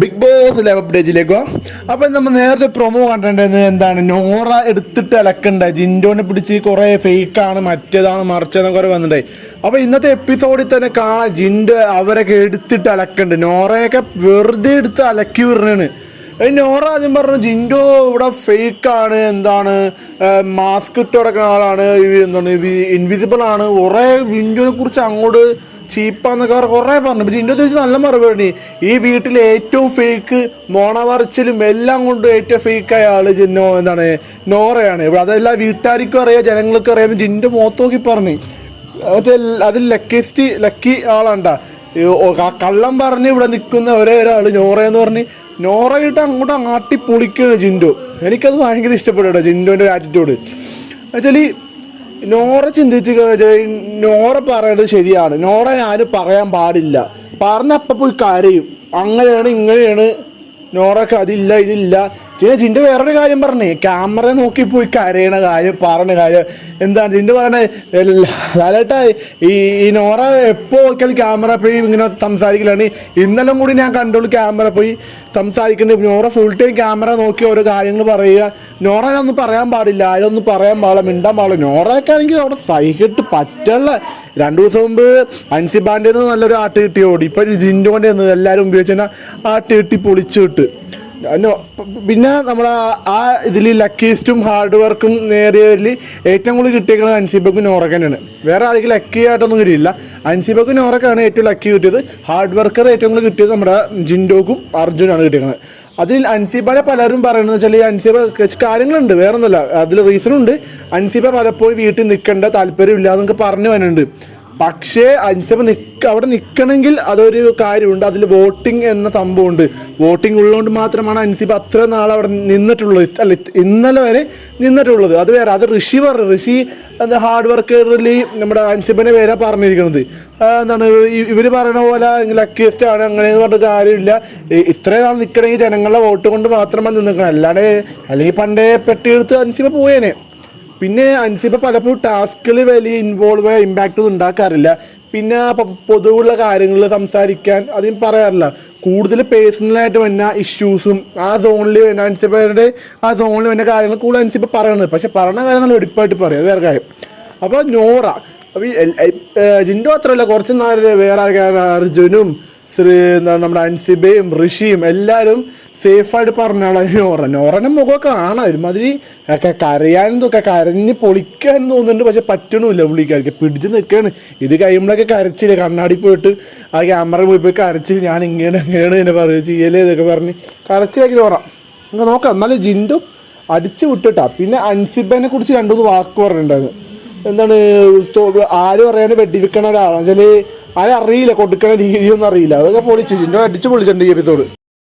Big boss live അപ്ഡേറ്റിലേക്കോ അപ്പൊ നമ്മൾ നേരത്തെ പ്രൊമോ കണ്ടിട്ടുണ്ടായിരുന്നത് എന്താണ്? നോറ എടുത്തിട്ട് അലക്കണ്ട ജിൻഡോനെ പിടിച്ച് കുറെ ഫേക്ക് ആണ് മറ്റേതാണ് മറിച്ചതെന്ന് കുറെ വന്നിട്ടുണ്ടായി. അപ്പൊ ഇന്നത്തെ എപ്പിസോഡിൽ തന്നെ കാണാം ജിൻഡോ അവരൊക്കെ എടുത്തിട്ട് അലക്കണ്ട്. നോറയൊക്കെ വെറുതെ എടുത്ത് അലക്കി വിടണാണ്. നോറ ആദ്യം പറഞ്ഞു ജിൻഡോ ഇവിടെ ഫേക്ക് ആണ് എന്താണ് മാസ്ക് ഇട്ട് കിടക്കുന്ന ആളാണ് എന്താണ് ഇൻവിസിബിൾ ആണ്. കുറെ ജിൻഡോനെ കുറിച്ച് അങ്ങോട്ട് ചീപ്പാന്നൊക്കെ അവർ കുറേ പറഞ്ഞു. പക്ഷെ ജിൻഡോ ചോദിച്ചാൽ നല്ല മറുപടി. ഈ വീട്ടിലെ ഏറ്റവും ഫേക്ക് മോണ പറിച്ചിലും എല്ലാം കൊണ്ടും ഏറ്റവും ഫേക്കായ ആൾ ജിന്നോ എന്താണ് നോറയാണ്. ഇവിടെ അതെല്ലാം വീട്ടുകാർക്കും അറിയാം ജനങ്ങൾക്കും അറിയാം. ജിന്റെ മുഖത്ത് നോക്കി പറഞ്ഞു. അത് അതിൽ ലക്കിസ്റ്റ് ലക്കി ആളാണ്ട. കള്ളം പറഞ്ഞ് ഇവിടെ നിൽക്കുന്ന ഒരേ ഒരാൾ നോറ എന്ന് പറഞ്ഞ്. നോറയിട്ട് അങ്ങോട്ട് ആട്ടി പൊളിക്കുകയാണ് ജിൻഡോ. എനിക്കത് ഭയങ്കര ഇഷ്ടപ്പെട്ടു കേട്ടോ ജിൻഡോന്റെ ആറ്റിറ്റ്യൂഡ് എന്നുവെച്ചാൽ നോറ ചിന്തിച്ച് നോറ പറയുന്നത് ശരിയാണ്. നോറ ഞാൻ പറയാൻ പാടില്ല. പറഞ്ഞപ്പോൾ പോയി കരയും അങ്ങനെയാണ് ഇങ്ങനെയാണ് നോറക്ക് അതില്ല ഇതില്ല. പിന്നെ ജിന്റെ വേറൊരു കാര്യം പറഞ്ഞേ. ക്യാമറ നോക്കി പോയി കരയണ കാര്യം പറഞ്ഞ കാര്യം. എന്താണ് ജിന്റെ പറയണേ? ലാലേട്ടാ ഈ ഈ നോറ എപ്പോ നോക്കിയാൽ ക്യാമറ പോയി ഇങ്ങനെ സംസാരിക്കലാണ്. ഇന്നലെ കൂടി ഞാൻ കണ്ടോളൂ ക്യാമറ പോയി സംസാരിക്കുന്നത്. നോറ ഫുൾ ടൈം ക്യാമറ നോക്കി ഓരോ കാര്യങ്ങൾ പറയുക. നോറ ഒന്നും പറയാൻ പാടില്ല. ആരൊന്നും പറയാൻ പാടില്ല. മിണ്ടാൻ പാടില്ല. നോറയൊക്കെ ആണെങ്കിൽ അവിടെ സഹിക്കിട്ട് പറ്റുള്ള രണ്ടു ദിവസം മുമ്പ് അൻസിബാന്റെ നല്ലൊരു ആട്ട് കിട്ടി ഓടി. ഇപ്പൊ ജിൻഡോന്റെ എല്ലാവരും ഉപയോഗിച്ചാൽ ആട്ട് കിട്ടി പൊളിച്ചു വിട്ട്. പിന്നെ നമ്മൾ ആ ഇതിൽ ലക്കീസ്റ്റും ഹാർഡ് വർക്കും നേരിയതിൽ ഏറ്റവും കൂടുതൽ കിട്ടിയേക്കുന്നത് അൻസിബക്കും നോറക്കനാണ് വേറെ ആർക്കും ലക്കി ആയിട്ടൊന്നും കിട്ടിയില്ല അൻസിബക്കും നോറക്കാണ് ഏറ്റവും ലക്കി കിട്ടിയത്. ഹാർഡ് വർക്കർ ഏറ്റവും കൂടുതൽ കിട്ടിയത് നമ്മുടെ ജിൻഡോക്കും അർജുനാണ് കിട്ടിയത് അതിൽ അൻസിബയുടെ പലരും പറയുന്നത് വെച്ചാൽ ഈ അൻസിബ കാര്യങ്ങളുണ്ട് വേറെ ഒന്നുമില്ല അതിൽ റീസൺ ഉണ്ട്. അൻസിബ പലപ്പോഴും വീട്ടിൽ നിൽക്കേണ്ട താല്പര്യമില്ല എന്നൊക്കെ പറഞ്ഞു വരുന്നുണ്ട് പക്ഷേ അൻസിബ നിക്ക അവിടെ നിൽക്കണമെങ്കിൽ അതൊരു കാര്യമുണ്ട്. അതിൽ വോട്ടിംഗ് എന്ന സംഭവമുണ്ട്. വോട്ടിംഗ് ഉള്ളതുകൊണ്ട് മാത്രമാണ് അൻസിബ അത്ര നാൾ അവിടെ നിന്നിട്ടുള്ളത്. അല്ല ഇന്നലെ വരെ നിന്നിട്ടുള്ളത്. അത് വേറെ അത് ഋഷി പറഞ്ഞു. ഋഷി എന്താ ഹാർഡ് വർക്കറിൽ നമ്മുടെ അൻസിബനെ വേറെ പറഞ്ഞിരിക്കുന്നത്. എന്താണ് ഇവർ പറയണ പോലെ ലക്കിയസ്റ്റ് ആണ് അങ്ങനെ എന്ന് പറഞ്ഞ കാര്യമില്ല ഇത്രയും നാൾ നിൽക്കണമെങ്കിൽ ജനങ്ങളുടെ വോട്ട് കൊണ്ട് മാത്രമാണ് നിൽക്കണം അല്ലാണ്ട് അല്ലെങ്കിൽ പണ്ടേ പെട്ടിയെടുത്ത് അനുസരിച്ച് പോയേനെ. പിന്നെ അനുസരിച്ച് പലപ്പോഴും ടാസ്കിൽ വലിയ ഇൻവോൾവ് ഇമ്പാക്റ്റ് ഒന്നും ഉണ്ടാക്കാറില്ല. പിന്നെ പൊതുവുള്ള കാര്യങ്ങൾ സംസാരിക്കാൻ അതും പറയാറില്ല. കൂടുതൽ പേഴ്സണലായിട്ട് വന്ന ഇഷ്യൂസും ആ സോണിൽ വരുന്ന അനുസരിപ്പേരുടെ ആ സോണിൽ വരുന്ന കാര്യങ്ങൾ കൂടുതൽ അനുസരിച്ച് പറയണത്. പക്ഷെ പറഞ്ഞ കാര്യം നല്ല വെടിപ്പായിട്ട് പറയും. വേറെ കാര്യം. അപ്പോൾ നോറ അപ്പോൾ ഈ കുറച്ച് നാല് വേറെ ആൾക്കാരാണ് അർജുനും ശ്രീ എന്താണ് നമ്മുടെ അൻസിബയും ഋഷിയും എല്ലാവരും സേഫായിട്ട് പറഞ്ഞാണ് നോറ നോറന്റെ മുഖമൊക്കെ കാണാം ഒരുമാതിരി ഒക്കെ കരയാനും ഒക്കെ കരഞ്ഞ് പൊളിക്കാനും തോന്നുന്നുണ്ട്. പക്ഷെ പറ്റണമില്ല പുള്ളിക്കാർക്ക് പിടിച്ച് നിൽക്കുകയാണ് ഇത് കഴിയുമ്പോഴൊക്കെ കരച്ചില്ല കണ്ണാടി പോയിട്ട് ആ ക്യാമറ പോയി പോയി കരച്ചിൽ ഞാൻ ഇങ്ങനെ ഇങ്ങനെയാണ് എന്നെ പറയുക ചെയ്യലേ ഇതൊക്കെ പറഞ്ഞ് കരച്ചിലേക്ക് നോറ നമുക്ക് നോക്കാം. എന്നാലും ജിൻഡും അടിച്ചു വിട്ടിട്ടാ. പിന്നെ അൻസിബനെ കുറിച്ച് രണ്ടുമൂന്ന് വാക്ക് പറഞ്ഞിട്ടുണ്ടായിരുന്നു. എന്താണ് ആരും അറിയാണ്ട് വെടിവെക്കണ ഒരാളാണ് വെച്ചാൽ ആരും അറിയില്ല കൊടുക്കണ രീതിയൊന്നും അറിയില്ല. അതൊക്കെ പൊളിച്ചു അടിച്ച് പൊളിച്ചിട്ടുണ്ട് ഈ എപ്പിസോഡ്